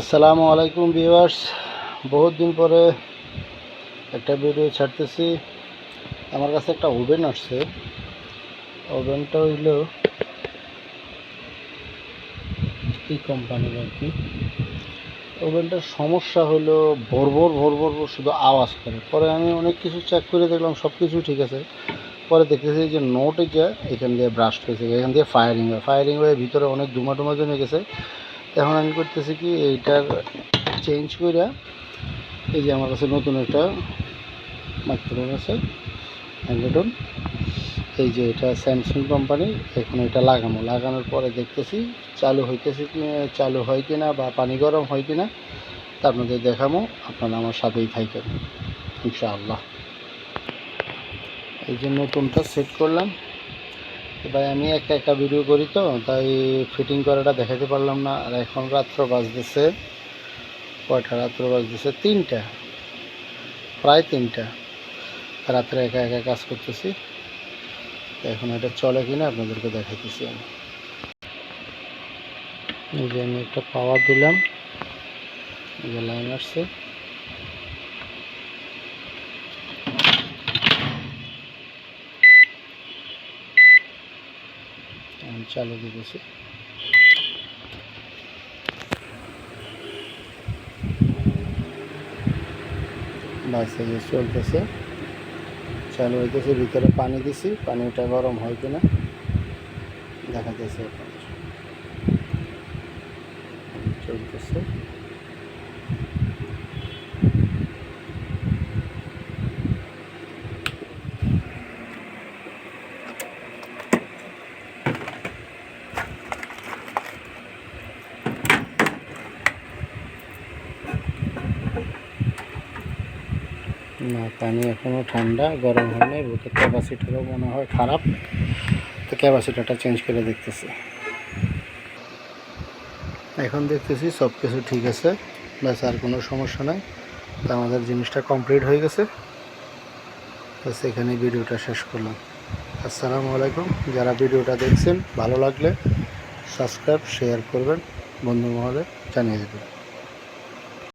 আসসালামু আলাইকুম ভিউয়ার্স। বহুত দিন পরে একটা ভিডিও ছাড়তেছি। আমার কাছে একটা ওভেন আসছে। ওভেনটা হইল এই কোম্পানির আর কি। ওভেনটার সমস্যা হলো ভরভর ভরভর শুধু আওয়াজ করে। পরে আমি অনেক কিছু চেক করে দেখলাম সব কিছু ঠিক আছে। পরে দেখতেছি যে নোট যে এখান দিয়ে ব্রাস্ট হয়েছে, এখান দিয়ে ফায়ারিং হয়। ফায়ারিং হয়ে ভিতরে অনেক ধুমা টুমা জমে গেছে। এখন আমি করতেছি কি, এইটার চেঞ্জ করে এই যে আমার কাছে নতুন একটা মাইক্রোফোন আছে ম্যাগনেটন এই যে এটা স্যামসাং কোম্পানি এখন এটা লাগানো। লাগানোর পরে দেখতেছি চালু হইতেছে কি চালু হয় কি না বা পানি গরম হয় কি না তা আপনাদের দেখাবো আপনারা আমার সাথেই থাকেন ইনশাআল্লাহ। এই যে নতুনটা সেট করলাম। ভাই, আমি একা একা ভিডিও করি তো, তাই ফিটিং করাটা দেখাতে পারলাম না। আর এখন রাত্র বাজতেছে, কয়টা? রাত্র বাজতেছে তিনটা, প্রায় তিনটা। রাত্রে একা একা কাজ করতেছি। এখন এটা চলে কিনা আপনাদেরকে দেখাইতেছি আমি। এই যে আমি একটা পাওয়ার দিলাম যে লাইন আসছে। আমি চালু দিতেছি বাস এই চলতেছে। চালু হইতেছে, ভিতরে পানি দিছি, পানিটা গরম হয় কিনা দেখাতেছে চলতেছে। না পানি এখনও ঠান্ডা, গরম হয়নি ভিতর ক্যাপাসিটিরও মনে হয় খারাপ। তো ক্যাপাসিটারটা চেঞ্জ করে দেখতেছি। এখন দেখতেছি সব কিছু ঠিক আছে, ব্যাস আর কোনো সমস্যা নাই। তো আমাদের জিনিসটা কমপ্লিট হয়ে গেছে। ব্যাস এখানে ভিডিওটা শেষ করলাম। আসসালামু আলাইকুম। যারা ভিডিওটা দেখছেন, ভালো লাগলে সাবস্ক্রাইব, শেয়ার করবেন। বন্ধু মহলে জানিয়ে দেবেন।